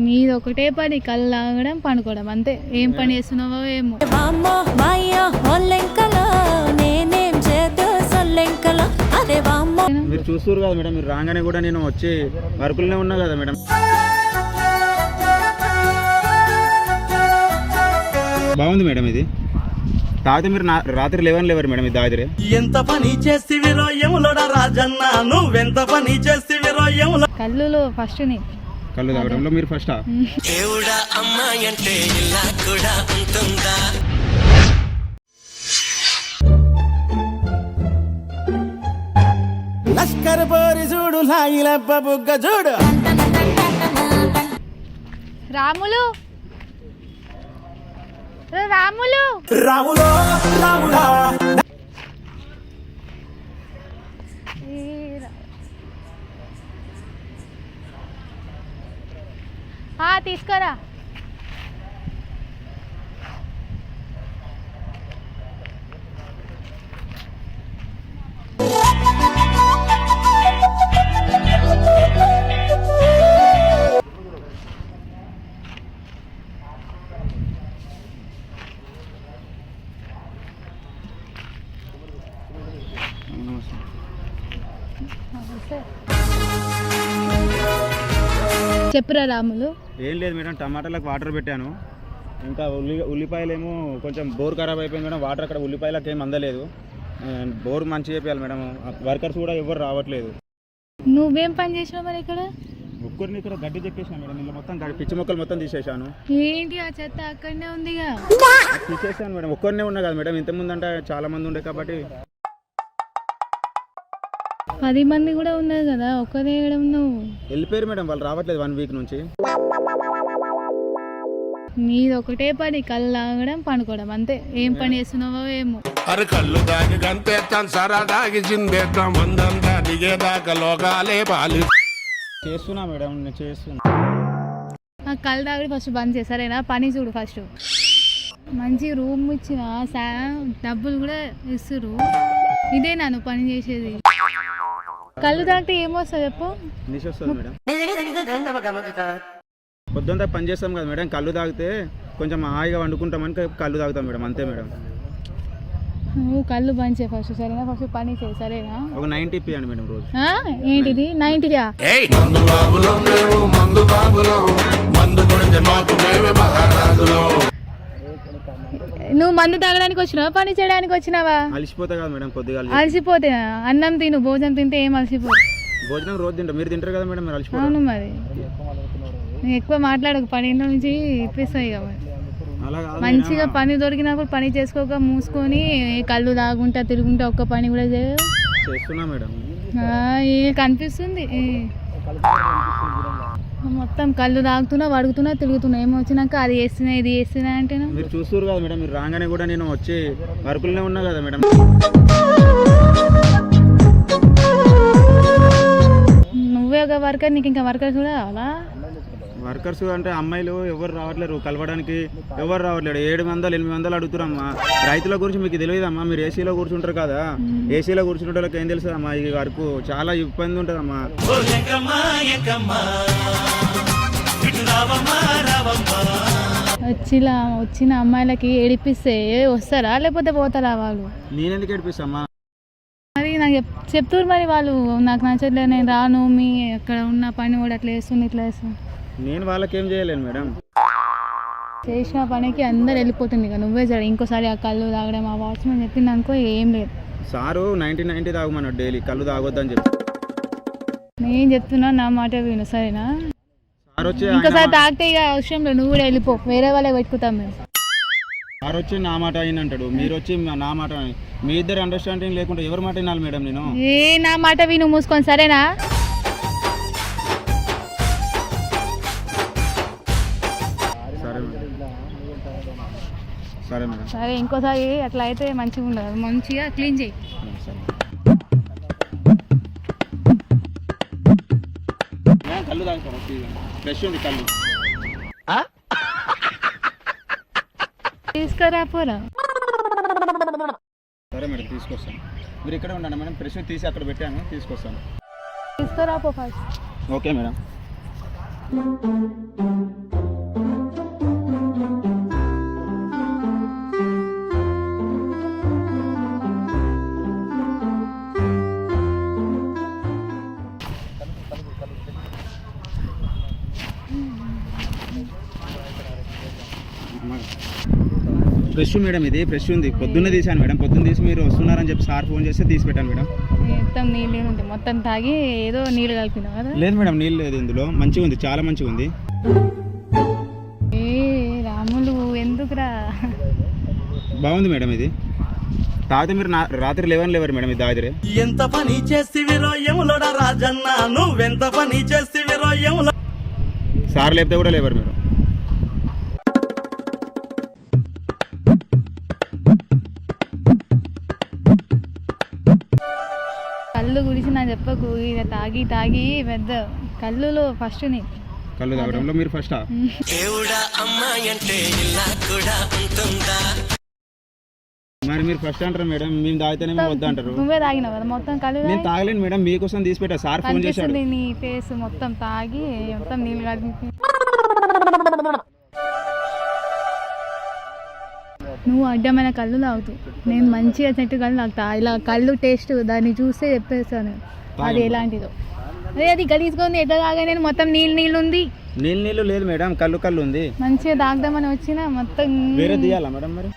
నీది ఒకటే పని కళ్ళు పండుకోవడం అంతే. ఏం పని చేస్తున్నావో ఏమో. వామ్మో మాయ ఒల్లెంకలో నేనేం చేద్దు సొల్లెంకలో. అదే వామ్మో. మీరు చూస్తారు కదా మేడం మీరు రాగానే కూడా నేను వచ్చి వర్కులనే ఉన్నా కదా మేడం. బాగుంది మేడం ఇది? తాగితే మీరు రాత్రి లెవెన్ లేవరు మేడం ఇది తాగితే. ఎంత పని చేస్తివిరో ఎములడ రాజన్న నువ్వెంత పని కళ్ళులో ఫస్ట్ కళ్ళు తాగడంలో మీరు ఫస్టా దేవుడా అమ్మాయి అంటే ఇలా కూడా ఉంటుందా? లష్కర్ పోరి చూడు లాగిలబ్బ బుగ్గ చూడు. రాములు రాములు. రాములో రాములా. తీసుకోరా. చెప్పురా రాములు? ఏం లేదు మేడం టమాటాలకు వాటర్ పెట్టాను. ఇంకా ఉల్లి ఉల్లిపాయలేమో కొంచెం బోర్ ఖరాబ్ అయిపోయింది మేడం వాటర్ అక్కడ ఉల్లిపాయలకు ఏం అందలేదు. బోర్ మంచిగా చేయాలి మేడం వర్కర్స్ కూడా ఎవరు రావట్లేదు. నువ్వేం పని చేసినావు మరి ఇక్కడ? ఒక్కరిని ఇక్కడ గడ్డి చెక్కేసాను మేడం ఇలా మొత్తం గడ్డి పిచ్చి మొక్కలు మొత్తం తీసేసాను ఏంటి ఆ చెత్త అక్కడనే ఉందిగా? తీసేసాను మేడం ఒక్కరినే ఉన్నా కదా మేడం ఇంతకుముందు అంటే చాలా మంది ఉండే కాబట్టి. పది మంది కూడా ఉన్నారు కదా ఒక్కరే ఇక్కడ ఉన్నావు వెళ్ళిపోయారు మేడం వాళ్ళు రావట్లేదు వన్ వీక్ నుంచి. నీది ఒకటే పని కళ్ళు తాగడం పండుకోవడం అంతే. ఏం పని చేస్తున్నావో ఏమో. అరే కళ్ళు దాగి గంతేస్తాం సరదాగి చిందేస్తాం మందంతా దిగేదాకా లోకాలే పాలి. చేస్తున్నా మేడం నేను చేస్తున్నా. ఆ కళ్ళు తాగడి ఫస్ట్ బంద్ చేశారేనా పని చూడు ఫస్ట్ మంచి రూమ్ ఇచ్చిన సా డబ్బులు కూడా ఇస్తురు ఇదే నన్ను పని చేసేది? కళ్ళు తాగితే ఏమొస్తుంది చెప్పు? నిష వస్తుంది మేడం. పొద్దుంతా పని చేస్తాం కదా మేడం కళ్ళు తాగితే కొంచెం హాయిగా వండుకుంటామని కళ్ళు తాగుతాం మేడం అంతే మేడం. నువ్వు కళ్ళు బంద్ చేయ ఫస్ట్ సరేనా? ఫస్ట్ పని చేయి సరేనా? ఒక నైంటీ ఇప్పియండి మేడం రోజు. ఆ? ఏంటిది? నైంటీగా మందు బాబులో మేము మందు బాబులో మందు కొడితే మాకు మేమే మహారాజులో. నువ్వు మందు తాగడానికి వచ్చినావా? పని చేయడానికి వచ్చినావా? అలసిపోతా కదా మేడం కొద్దిగా అలసిపోతే అన్నం తిను భోజనం తింటే ఏం అలసిపో భోజనం రోజు తింటాం మీరు తింటారు కదా మేడం మీరు అలసిపోతారు అవును మరి. నువ్వు ఎక్కువ మాట్లాడకు పన్నెండు నుంచి ఇప్పిస్తాయి కాదు మంచిగా. పని దొరికినప్పుడు పని చేసుకోక మూసుకొని కళ్ళు తాగుంటా తిరుగుంటా ఒక్క పని కూడా చేస్తున్నా మేడం. కనిపిస్తుంది. మొత్తం కళ్ళు తాగుతున్నా వడుగుతున్నా తిరుగుతున్నా. ఏమో వచ్చినాక అది వేస్తున్నా ఇది వేస్తున్నా అంటే మీరు చూస్తారు కదా మేడం మీరు రాగానే కూడా నేను వచ్చి వర్కులనే ఉన్నా కదా మేడం. నువ్వే ఒక వర్కర్ నీకు ఇంకా వర్కర్స్ కూడా కావాలా వర్కర్స్ అంటే అమ్మాయిలు ఎవరు రావట్లేరు కలవడానికి ఎవరు రావట్లేడు ఏడు వందలు ఎనిమిది వందలు అడుగుతారమ్మా. రైతుల గురించి మీకు తెలియదమ్మా మీరు ఏసీలో కూర్చుంటారు కదా. ఏసీలో కూర్చుంటే ఏం తెలుసు అమ్మా ఈ వరకు చాలా ఇబ్బంది ఉంటుందమ్మా. వచ్చిలా వచ్చిన అమ్మాయిలకి ఏడిపిస్తే వస్తారా? లేకపోతే పోతారా వాళ్ళు? నేనెందుకు ఏడిపిస్తామ్మా? మరి నాకు చెప్ చెప్తున్నారు మరి వాళ్ళు నాకు నచ్చట్లేదు నేను రాను మీ అక్కడ ఉన్న పని కూడా అట్లా వేస్తుంది ఇట్లా వేస్తుంది నేను వాళ్ళకి ఏం చేయలేను మేడం. చేసిన పనికి అందరు వెళ్ళిపోతుంది ఇక నువ్వే జర ఇంకోసారి ఆ కళ్ళు తాగడం ఆ వాచ్మెన్ చెప్పింది అనుకో ఏం లేదు. సారు నైన్టీ నైన్టీ తాగమన్నాడు డైలీ కళ్ళు తాగొద్దని చెప్పి. నేను చెప్తున్నా నా మాట విను సరేనా? సార్ వచ్చి ఇంకోసారి తాగితే ఇక అవసరం లేదు నువ్వు కూడా వెళ్ళిపో వేరే వాళ్ళే పెట్టుకుంటాం మేము. సార్ వచ్చి నా మాట అయిన అంటాడు మీరు వచ్చి నా మాట మీ ఇద్దరు అండర్స్టాండింగ్ లేకుంటే ఎవరి మాట వినాలి మేడం నేను? ఏ నా మాట విను మూసుకొని సరేనా? సరే మేడం. సరే ఇంకోసారి అట్లా అయితే మంచిగా ఉండదు. మంచిగా క్లీన్ చేయి. కళ్ళు ఫ్రెష్ ఉంది కళ్ళు. తీసుకురా పోరా. సరే మేడం తీసుకొస్తాను. మీరు ఇక్కడ ఉండండి మేడం. ఫ్రెష్ తీసి అక్కడ పెట్టాను తీసుకొస్తాను. తీసుకురాపో first. Okay madam. Fresh madam ఇది ఫ్రెష్ ఉంది. పొద్దున్న తీసాను మేడం. పొద్దున్న తీసి మీరు వస్తున్నారని చెప్పి సార్ ఫోన్ చేస్తే తీసి పెట్టాను మేడం. మొత్తం నీళ్ళు ఉంది? మొత్తం తాగి ఏదో నీళ్ళు కలిపినావు కదా? లేదు మేడం నీళ్ళు లేదు ఇందులో. మంచిగా ఉంది చాలా మంచిగా ఉంది. ఏ రాములు ఎందుకురా? బాగుంది మేడం ఇది. తాగితే మీరు రాత్రి లెవెన్ లేవరు మేడం ఇది తాగితే. ఎంత పని చేస్తివిరో ఎములడా రాజన్న? నువ్వెంత పని చేస్తివిరో ఎముల సార్ లేపితే కూడా లేవరు మీరు. కళ్ళు గురించి నాకు చెప్పకు. ఇక తాగి తాగి పెద్ద కళ్ళులో ఫస్ట్ నీ. కళ్ళు తాగడంలో మీరు ఫస్ట్ దేవుడా అమ్మాయి అంటే ఇలా కూడా ఉంటుందా? మరి మీరు ఫస్ట్ అంటారు మేడం? మేము తాగితేనే మేము వద్దు అంటారు. నువ్వే తాగినావు? కదా మొత్తం కళ్ళు నేను తాగి తాగలేను మేడం మీకోసం తీసి పెట్టా సార్ ఫోన్ చేశాడు. నీ ఫేస్ మొత్తం తాగి మొత్తం నీళ్ళు కలిపి నువ్వు అడ్డమైన కళ్ళు తాగుతూ. నేను మంచిగా చెట్టు కళ్ళు తాగుతా. ఇలా కళ్ళు టేస్ట్ దాన్ని చూస్తే చెప్పేస్తాను. అది ఎలాంటిదో. అదే అది గలీజ్గా ఎట్లా తాగా నేను? మొత్తం నీళ్ళు నీళ్ళు ఉంది. నీళ్ళు నీళ్ళు లేదు మేడం. కళ్ళు కళ్ళు ఉంది. మంచిగా తాగుదామని వచ్చిన మొత్తం వేరే తీయాలా మేడం మరి?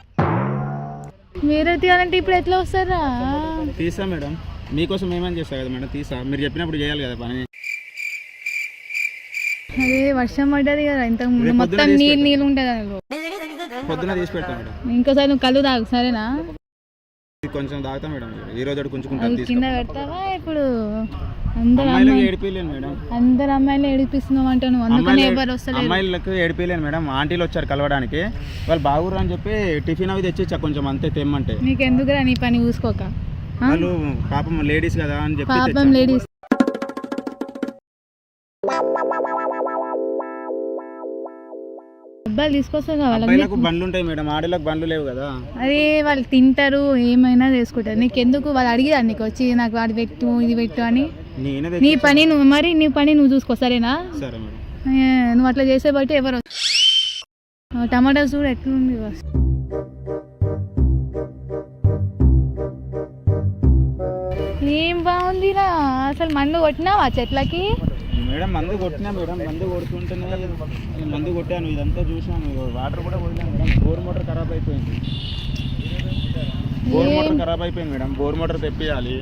వేరే తీయాలంటే ఇప్పుడు ఎట్లా వస్తారా? తీసా మేడం. మీకోసం ఏమని చేస్తా కదా మేడం? తీసా మీరు చెప్పినప్పుడు చేయాలి కదా పని. అదే వర్షం పడ్డది కదా. ఇంత రేపు మొత్తం నీళ్ళు నీళ్ళు ఉంటుంది అందులో పొద్దున్న తీసి పెడతా మేడం. ఇంకోసారి నువ్వు కళ్ళు తాగు సరేనా? కొంచెం తాగుతా మేడం. ఈ రోజు కొంచుకుంటాను కింద పెడతావా ఇప్పుడు అందరు అమ్మాయిలకు అమ్మాయి ఏడిపిలేను మేడం. అందరు అమ్మాయిలు ఏడిపిస్తున్నావు అందుకనే అమ్మాయిలు ఎవరు వస్తలేరు. అమ్మాయిలకు ఏడిపిలేను మేడం. ఆంటీలు వచ్చారు కలవడానికి. వాళ్ళు బాగురు అని చెప్పి టిఫిన్ అవి తెచ్చిచ్చా కొంచెం అంతే తెమ్మంటే. నీకు ఎందుకురా నీ పని చూసుకోక? వాళ్ళు పాపం లేడీస్ కదా అని చెప్పి పాపం. లేడీస్. అబ్బాయిలు తీసుకొస్తారు కదా వాళ్ళకి బండ్లు ఉంటాయి మేడం ఆడలకు బండ్లు లేవు కదా. అదే వాళ్ళు తింటారు ఏమైనా చేసుకుంటారు. నీకు ఎందుకు వాళ్ళు అడిగిరా నీకు వచ్చి నాకు అది పెట్టు ఇది పెట్టు అని. నీ పని నువ్వు మరి నీ పని నువ్వు చూసుకో సరేనా? సరే మేడం. ఏ, నువ్వు అట్లా చేసే బట్టి ఎవరు టమాటా చూడు ఎట్లుంది. ఏం బాగుందిరా? అసలు మందు కొట్టినావా చెట్లకి? మేడం మందు కొట్టినా మేడం మందు కొడుతుంటేనే మందు కొట్టాను ఇదంతా చూసాను వాటర్ కూడా పోయినా మేడం. బోర్ మోటార్ ఖరాబ్ అయిపోయింది. బోర్ మోటార్ ఖరాబ్ అయిపోయింది మేడం. Bore motor తెప్పియాలి.